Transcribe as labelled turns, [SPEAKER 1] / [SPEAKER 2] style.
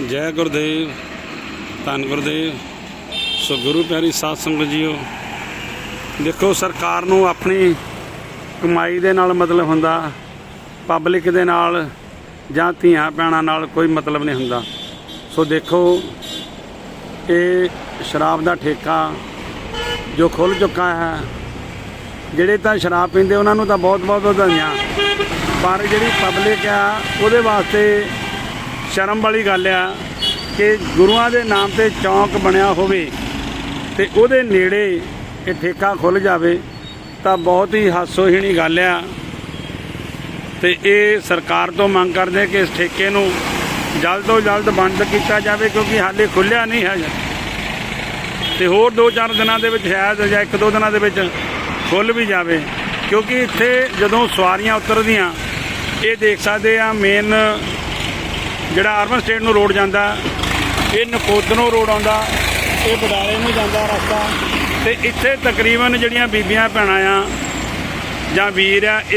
[SPEAKER 1] ਜੈ ਗੁਰਦੇਵ, ਧੰਨ ਗੁਰਦੇਵ। ਸੋ ਗੁਰੂ ਪਿਆਰੀ ਸਾਧ ਸੰਗਤ ਜੀਓ, ਦੇਖੋ ਸਰਕਾਰ ਨੂੰ ਆਪਣੀ ਕਮਾਈ ਦੇ ਨਾਲ ਮਤਲਬ ਹੁੰਦਾ, ਪਬਲਿਕ ਦੇ ਨਾਲ ਜਾਂ ਧੀਆਂ ਭੈਣਾਂ ਨਾਲ ਕੋਈ ਮਤਲਬ ਨਹੀਂ ਹੁੰਦਾ। ਸੋ ਦੇਖੋ, ਇਹ ਸ਼ਰਾਬ ਦਾ ਠੇਕਾ ਜੋ ਖੁੱਲ ਚੁੱਕਾ ਹੈ, ਜਿਹੜੇ ਤਾਂ ਸ਼ਰਾਬ ਪੀਂਦੇ ਉਹਨਾਂ ਨੂੰ ਤਾਂ ਬਹੁਤ ਬਹੁਤ ਵਧਾਈਆਂ। ਪਰ ਜਿਹੜੀ ਪਬਲਿਕ ਆ, ਉਹਦੇ ਵਾਸਤੇ ਸ਼ਰਮ ਵਾਲੀ ਗੱਲ ਆ ਕਿ ਗੁਰੂਆਂ ਦੇ ਨਾਮ ਤੇ ਚੌਂਕ ਬਣਿਆ ਹੋਵੇ ਤੇ ਉਹਦੇ ਨੇੜੇ ਇਹ ਠੇਕਾ ਖੁੱਲ ਜਾਵੇ, ਤਾਂ ਬਹੁਤ ਹੀ ਹਾਸੋਹੀਣੀ ਗੱਲ ਆ। ਤੇ ਇਹ ਸਰਕਾਰ ਤੋਂ ਮੰਗ ਕਰਦੇ ਕਿ ਇਸ ਠੇਕੇ ਨੂੰ ਜਲਦ ਤੋਂ ਜਲਦ ਬੰਦ ਕੀਤਾ ਜਾਵੇ, ਕਿਉਂਕਿ ਹਾਲੇ ਖੁੱਲਿਆ ਨਹੀਂ ਹੈ ਤੇ ਹੋਰ 2-4 ਦਿਨਾਂ ਦੇ ਵਿੱਚ ਸ਼ਾਇਦ ਜਾਂ 1-2 ਦਿਨਾਂ ਦੇ ਵਿੱਚ ਖੁੱਲ ਵੀ ਜਾਵੇ, ਕਿਉਂਕਿ ਇੱਥੇ ਜਦੋਂ ਸਵਾਰੀਆਂ ਉਤਰਦੀਆਂ, ਇਹ ਦੇਖ ਸਕਦੇ ਆ ਮੇਨ ਜਿਹੜਾ ਅਰਬਨ ਸਟੇਟ ਨੂੰ ਰੋਡ ਜਾਂਦਾ, ਇਹ ਨਕੋਦਰੋਂ ਰੋਡ ਆਉਂਦਾ, ਇਹ ਬਡਾਲੇ ਨੂੰ ਜਾਂਦਾ ਰਸਤਾ। ਤੇ ਇੱਥੇ ਤਕਰੀਬਨ ਜਿਹੜੀਆਂ ਬੀਬੀਆਂ, ਭੈਣਾਂ ਆ ਜਾਂ ਵੀਰ ਆ, ਇਹ